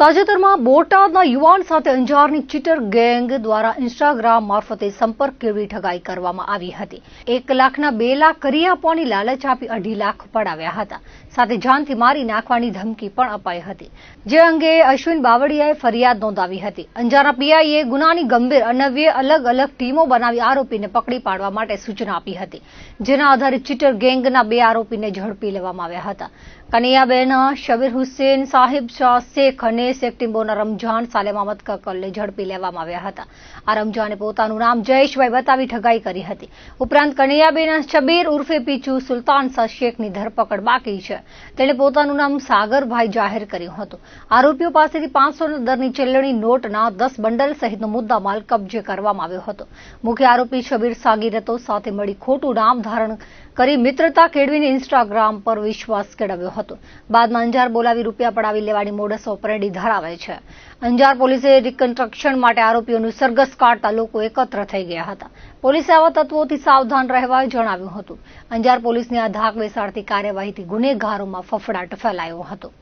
તાજેતરમાં બોટાદના યુવાન સાથે અંજારની ચીટર ગેંગ દ્વારા ઇન્સ્ટાગ્રામ મારફતે સંપર્ક કેળવી ઠગાઈ કરવામાં આવી હતી. એક લાખના બે લાખ કરી આપવાની લાલચ આપી અઢી લાખ પડાવ્યા હતા. સાથે જાનથી મારી નાખવાની ધમકી પણ અપાઈ હતી. જે અંગે અશ્વિન બાવળિયાએ ફરિયાદ નોંધાવી હતી. અંજારના પીઆઈએ ગુનાની ગંભીર અનવ્ય અલગ અલગ ટીમો બનાવી આરોપીને પકડી પાડવા માટે સૂચના આપી હતી, જેના આધારે ચીટર ગેંગના બે આરોપીને ઝડપી લેવામાં આવ્યા હતા. કનૈયાબેન, શબીર હુસેન સાહિબ શાહ, શેખ અને સેપ્ટેમ્બરના રમઝાન સાલેમામત સાલેમ અહમદ કકલને ઝડપી લેવામાં આવ્યા હતા. આ રમજાને પોતાનું નામ જયેશભાઈ બતાવી ઠગાઈ કરી હતી. ઉપરાંત કનૈયાબેન, શબીર ઉર્ફે પીચુ સુલતાન શાહ શેખની ધરપકડ બાકી છે. તેણે પોતાનું નામ સાગરભાઈ જાહેર કર્યું હતું. આરોપીઓ પાસેથી પાંચસો દરની ચલણી નોટના દસ બંડલ સહિતનો મુદ્દામાલ કબજે કરવામાં આવ્યો હતો. મુખ્ય આરોપી શબીર સાગીરતો સાથે મળી ખોટું નામ ધારણ કરી મિત્રતા કેળવીને ઇન્સ્ટાગ્રામ પર વિશ્વાસ કેળવ્યો હતો. બાદમાં અંજાર બોલાવી રૂપિયા પડાવી લેવાની મોડસ ઓપરેડી ધરાવે છે. અંજાર પોલીસે રિકન્સ્ટ્રક્શન માટે આરોપીઓનું સરઘસ કાઢતા લોકો એકત્ર થઈ ગયા હતા. પોલીસે આવા તત્વોથી સાવધાન રહેવા જણાવ્યું હતું. અંજાર પોલીસની આ ધાક બેસાડતી કાર્યવાહીથી ગુનેગારોમાં ફફડાટ ફેલાયો હતો.